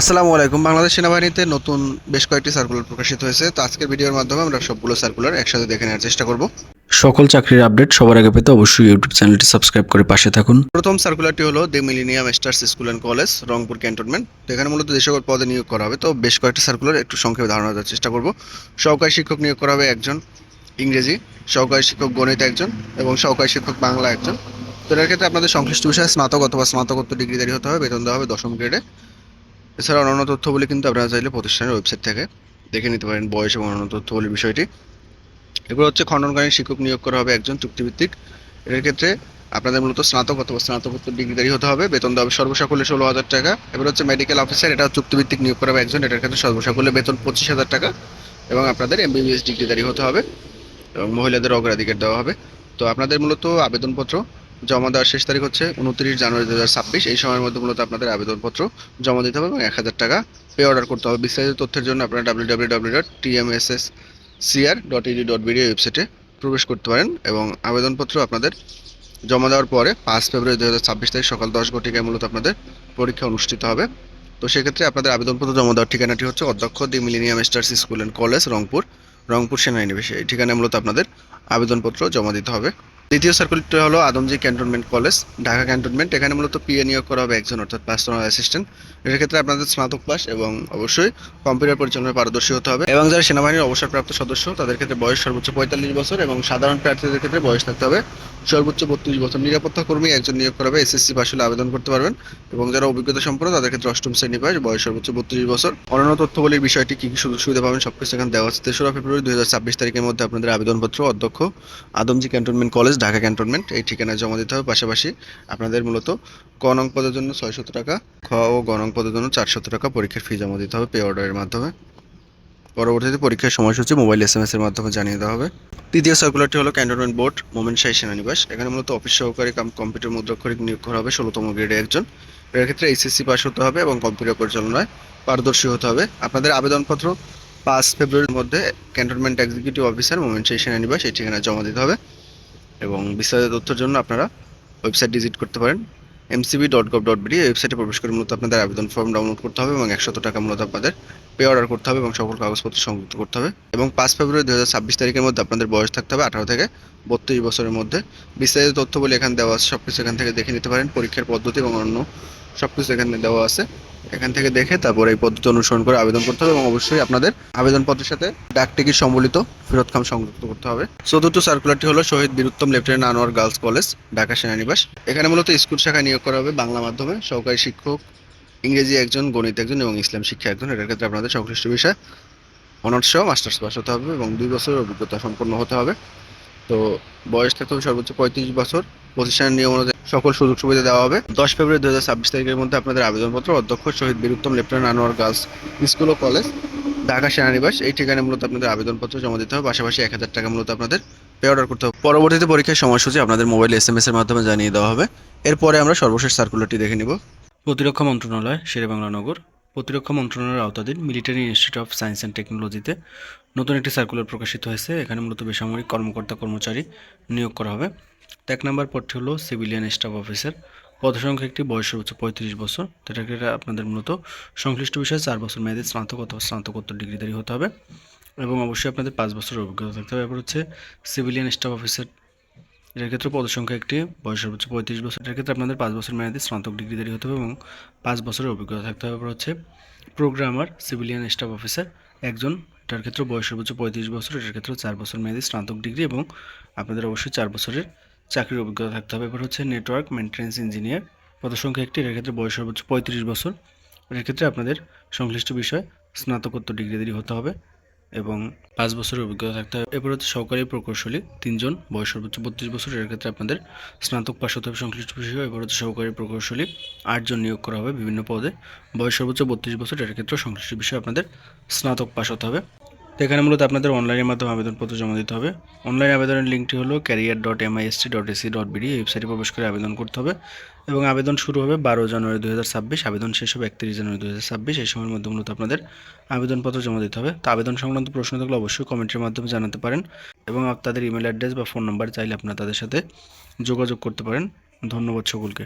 আসসালামু আলাইকুম। বাংলাদেশ সেনাবাহিনীতে নতুন বেশ কয়েকটি সার্কুলার প্রকাশিত হয়েছে। তো আজকের ভিডিওর মাধ্যমে আমরা সবগুলো সার্কুলার একসাথে দেখে নেওয়ার চেষ্টা করব। সকল চাকরির আপডেট সবার আগে পেতে অবশ্যই ইউটিউব চ্যানেলটি সাবস্ক্রাইব করে পাশে থাকুন। প্রথম সার্কুলারটি হলো the millennium stars school and college Rangpur cantonment. তো এখানে মূলত যে সকল পদে নিয়োগ করা হবে তো বেশ কয়েকটি সার্কুলার একটু সংক্ষেপে ধারণা দেওয়ার চেষ্টা করব। সহকারী শিক্ষক নিয়োগ করা হবে একজন ইংরেজি সহকারী শিক্ষক গণিত একজন এবং সহকারী শিক্ষক বাংলা একজন। তো এর ক্ষেত্রে আপনাদের সংশ্লিষ্ট বিষয়ে স্নাতক অথবা স্নাতকোত্তর ডিগ্রিধারী হতে হবে বেতন দেওয়া হবে দশম গ্রেডে এছাড়া অন্যান্য তথ্যগুলি কিন্তু আপনারা চাইলে প্রতিষ্ঠানের ওয়েবসাইট থেকে দেখে নিতে পারেন বয়স এবং অন্যান্য তথ্যগুলির বিষয়টি। এরপর হচ্ছে খণ্ডনকারী শিক্ষক নিয়োগ করা হবে একজন চুক্তিভিত্তিক। এর ক্ষেত্রে আপনাদের মূলত স্নাতক অথবা স্নাতকোত্তর ডিগ্রিধারী হতে হবে। বেতন দেওয়া হবে সর্বসাকুল্যে ষোলো হাজার টাকা। এবার হচ্ছে মেডিকেল অফিসার এটা চুক্তিভিত্তিক নিয়োগ করা হবে একজন। এটার ক্ষেত্রে সর্বসাকুল্যে বেতন পঁচিশ হাজার টাকা এবং আপনাদের এমবিবিএস ডিগ্রিধারী হতে হবে এবং মহিলাদের অগ্রাধিকার দেওয়া হবে। তো আপনাদের মূলত আবেদনপত্র জমা দেওয়ার শেষ তারিখ হচ্ছে উনত্রিশ জানুয়ারি দু হাজার ছাব্বিশ। এই সময়ের মধ্যে মূলত আপনাদের আবেদনপত্র জমা দিতে হবে এবং এক হাজার টাকা পে অর্ডার করতে হবে। বিস্তারিত তথ্যের জন্য আপনারা W dot TMSS CR dot ED dot BD ওয়েবসাইটে প্রবেশ করতে পারেন এবং আবেদনপত্র আপনাদের জমা দেওয়ার পরে পাঁচ ফেব্রুয়ারি দু হাজার ছাব্বিশ তারিখ সকাল দশ ঘটিকায় মূলত আপনাদের পরীক্ষা অনুষ্ঠিত হবে। তো সেক্ষেত্রে আপনাদের আবেদনপত্র জমা দেওয়ার ঠিকানাটি হচ্ছে অধ্যক্ষ the millennium stars school and college, Rangpur Rangpur সেনানিবাসে। এই ঠিকানায় মূলত আপনাদের আবেদনপত্র জমা দিতে হবে। দ্বিতীয় সার্কুলারটি হলো Adamjee cantonment college Dhaka cantonment এখানে মূলত পিএ নিয়োগ করা হবে একজন, অর্থাৎ পার্সোনাল অ্যাসিস্ট্যান্ট এর ক্ষেত্রে আপনাদের স্নাতক পাস এবং অবশ্যই কম্পিউটার পরিচালনায় পারদর্শী হতে হবে। এবং যারা সেনাবাহিনীর অবসরপ্রাপ্ত সদস্য, তাদের ক্ষেত্রে বয়স সর্বোচ্চ পঁয়তাল্লিশ বছর এবং সাধারণ প্রার্থীদের ক্ষেত্রে বয়স থাকতে হবে সর্বোচ্চ বত্রিশ বছর। নিরাপত্তা কর্মী একজন নিয়োগ করা হবে এসএসসি পাস হলে আবেদন করতে পারবেন। এবং যারা অভিজ্ঞতা সম্পন্ন, তাদের ক্ষেত্রে অষ্টম শ্রেণি পাস বয়স সর্বোচ্চ বত্রিশ বছর। অন্যান্য তথ্যবলির বিষয়টি কী কী সুযোগ সুবিধা পাবেন সব কিছু এখানে দেওয়া আছে। তেসরা ফেব্রুয়ারি দুই হাজার ছাব্বিশ তারিখের মধ্যে আপনাদের আবেদনপত্র অধ্যক্ষ, Adamjee cantonment college Dhaka cantonment, এই ঠিকানায় জমা দিতে হবে। পাশাপাশি আপনাদের মূলত ক নং পদের জন্য ছয়শত টাকা, খ ও গ নং পদের জন্য চারশত টাকা পরীক্ষার ফি জমা দিতে হবে পে অর্ডারের মাধ্যমে। পরবর্তীতে পরীক্ষার সময়সূচি মোবাইল এস এম এর মাধ্যমে জানিয়ে দেওয়া হবে। তৃতীয় সার্কুলারটি হলো ক্যান্টনমেন্ট বোর্ড, মোমেন শাহী সেনানিবাস। এখানে মূলত অফিস সহকারী কাম কম্পিউটার মুদ্রাক্ষরিক নিয়োগ করা হবে, ষোলোতম গ্রেডে একজন। এর ক্ষেত্রে এইচএসসি পাস হতে হবে এবং কম্পিউটার পরিচালনায় পারদর্শী হতে হবে। আপনাদের আবেদনপত্র পাঁচ ফেব্রুয়ারির মধ্যে cantonment executive officer Momen Shahi সেনানিবাস, এই ঠিকানায় জমা দিতে হবে। এবং বিস্তারিত তথ্যের জন্য আপনারা ওয়েবসাইট ভিজিট করতে পারেন। MCB dot gov dot BD ওয়েবসাইটে প্রবেশ করে মূলত আপনাদের আবেদন ফর্ম ডাউনলোড করতে হবে এবং একশত টাকা মূলত আপনাদের পে অর্ডার করতে হবে এবং সকল কাগজপত্র সংযুক্ত করতে হবে। এবং পাঁচ ফেব্রুয়ারি দু হাজার ছাব্বিশ তারিখের মধ্যে আপনাদের বয়স থাকতে হবে আঠারো থেকে বত্রিশ বছরের মধ্যে। বিস্তারিত তথ্য বলে এখানে দেওয়া আছে সব কিছু এখান থেকে দেখে নিতে পারেন। পরীক্ষার পদ্ধতি এবং অন্য সব কিছু এখানে দেওয়া আছে। এখান থেকে দেখে তারপর এই পদ্ধতি অনুসরণ করে আবেদন করতে হবে এবং অবশ্যই আপনাদের আবেদনপত্রের সাথে ডাক টিকিট সম্বলিত ফেরত খাম সংযুক্ত করতে হবে। চতুর্থ সার্কুলারটি হলো Shaheed Bir Uttam lieutenant Anwar girls college, Dhaka সেনানিবাস। এখানে মূলত স্কুল শাখায় নিয়োগ করা হবে বাংলা মাধ্যমে। সহকারী শিক্ষক, ইংরেজি একজন, গণিত একজন এবং ইসলাম শিক্ষা একজন। এটার ক্ষেত্রে আপনাদের সংশ্লিষ্ট বিষয় অনার্স সহ মাস্টার্স পাস হতে হবে এবং দুই বছরের অভিজ্ঞতা সম্পন্ন হতে হবে। তো বয়স থাকতে হবে সর্বোচ্চ পঁয়ত্রিশ বছর। প্রতিষ্ঠানের নিয়ম সকল সুযোগ সুবিধা দেওয়া হবে। দশ ফেব্রুয়ারি দু হাজার ছাব্বিশ তারিখের মধ্যে আপনাদের আবেদনপত্র, অধ্যক্ষ Shaheed Bir Uttam lieutenant Anwar girls school ও কলেজ, ঢাকা সেনানিবাস, এই ঠিকানায় মূলত আপনাদের আবেদনপত্র জমা দিতে হবে। পাশাপাশি এক হাজার টাকা মূলত আপনাদের পে অর্ডার করতে হবে। পরবর্তীতে পরীক্ষার সময়সূচি আপনাদের মোবাইল এস এম এস এর মাধ্যমে জানিয়ে দেওয়া হবে। এরপরে আমরা সর্বশেষ সার্কুলারটি দেখে নিব। প্রতিরক্ষা মন্ত্রণালয় শেরেবাংলা নগর প্রতিরক্ষা মন্ত্রণালয়ের আওতাধীন military institute of science and টেকনোলজিতে নতুন একটি সার্কুলার প্রকাশিত হয়েছে। এখানে মূলত বেসামরিক কর্মকর্তা কর্মচারী নিয়োগ করা হবে। এক নম্বর পদটি হলো সিভিলিয়ান স্টাফ অফিসার পদসংখ্যা একটি, বয়স সর্বোচ্চ পঁয়ত্রিশ বছর। যেটা ক্ষেত্রে আপনাদের মূলত সংশ্লিষ্ট বিষয়ে চার বছর মেয়াদী স্নাতক অথবা স্নাতকোত্তর ডিগ্রিধারী হতে হবে। এবং অবশ্যই আপনাদের পাঁচ বছরের অভিজ্ঞতা থাকতে হবে। এরপর হচ্ছে সিভিলিয়ান স্টাফ অফিসার এটার ক্ষেত্রে পদসংখ্যা একটি, বয়স সর্বোচ্চ পঁয়ত্রিশ বছর। এটার ক্ষেত্রে আপনাদের পাঁচ বছর মেয়াদী স্নাতক ডিগ্রিধারী হতে হবে এবং পাঁচ বছরের অভিজ্ঞতা থাকতে হবে। এরপর হচ্ছে প্রোগ্রামার সিভিলিয়ান স্টাফ অফিসার একজন এটার ক্ষেত্রে বয়স সর্বোচ্চ পঁয়ত্রিশ বছর, এটার ক্ষেত্রে চার বছর মেয়াদী স্নাতক ডিগ্রি এবং আপনাদের অবশ্যই চার বছরের চাকরির অভিজ্ঞতা থাকতে হবে। এবার হচ্ছে নেটওয়ার্ক মেনটেন্যান্স ইঞ্জিনিয়ার পদসংখ্যা একটি এর ক্ষেত্রে বয়স সর্বোচ্চ পঁয়ত্রিশ বছর। এর ক্ষেত্রে আপনাদের সংশ্লিষ্ট বিষয় স্নাতকোত্তর ডিগ্রিধারী হতে হবে এবং পাঁচ বছরের অভিজ্ঞতা থাকতে হবে। এরপর হচ্ছে সহকারী প্রকৌশলী, তিনজন, বয়স সর্বোচ্চ বত্রিশ বছর। এর ক্ষেত্রে আপনাদের স্নাতক পাশ হতে হবে সংশ্লিষ্ট বিষয়। এরপর হচ্ছে সহকারী প্রকৌশলী, আটজন নিয়োগ করা হবে বিভিন্ন পদে। বয়স সর্বোচ্চ বত্রিশ বছর। এর ক্ষেত্রে সংশ্লিষ্ট বিষয়ে আপনাদের স্নাতক পাশ হতে হবে। তো এখানে মূলত আপনাদের অনলাইনের মাধ্যমে আবেদনপত্র জমা দিতে হবে। অনলাইন আবেদনের লিঙ্কটি হলো career dot MIST dot AC dot BD ওয়েবসাইটে প্রবেশ করে আবেদন করতে হবে এবং আবেদন শুরু হবে বারো জানুয়ারি দু হাজার ছাব্বিশ, আবেদন শেষ হবে একত্রিশ জানুয়ারি দু হাজার ছাব্বিশ, এই সময়ের মধ্যে মূলত আপনাদের আবেদনপত্র জমা দিতে হবে। তো আবেদন সংক্রান্ত প্রশ্ন থাকলে অবশ্যই কমেন্টের মাধ্যমে জানাতে পারেন এবং তাদের ইমেল অ্যাড্রেস বা ফোন নাম্বার চাইলে আপনারা তাদের সাথে যোগাযোগ করতে পারেন। ধন্যবাদ সকলকে।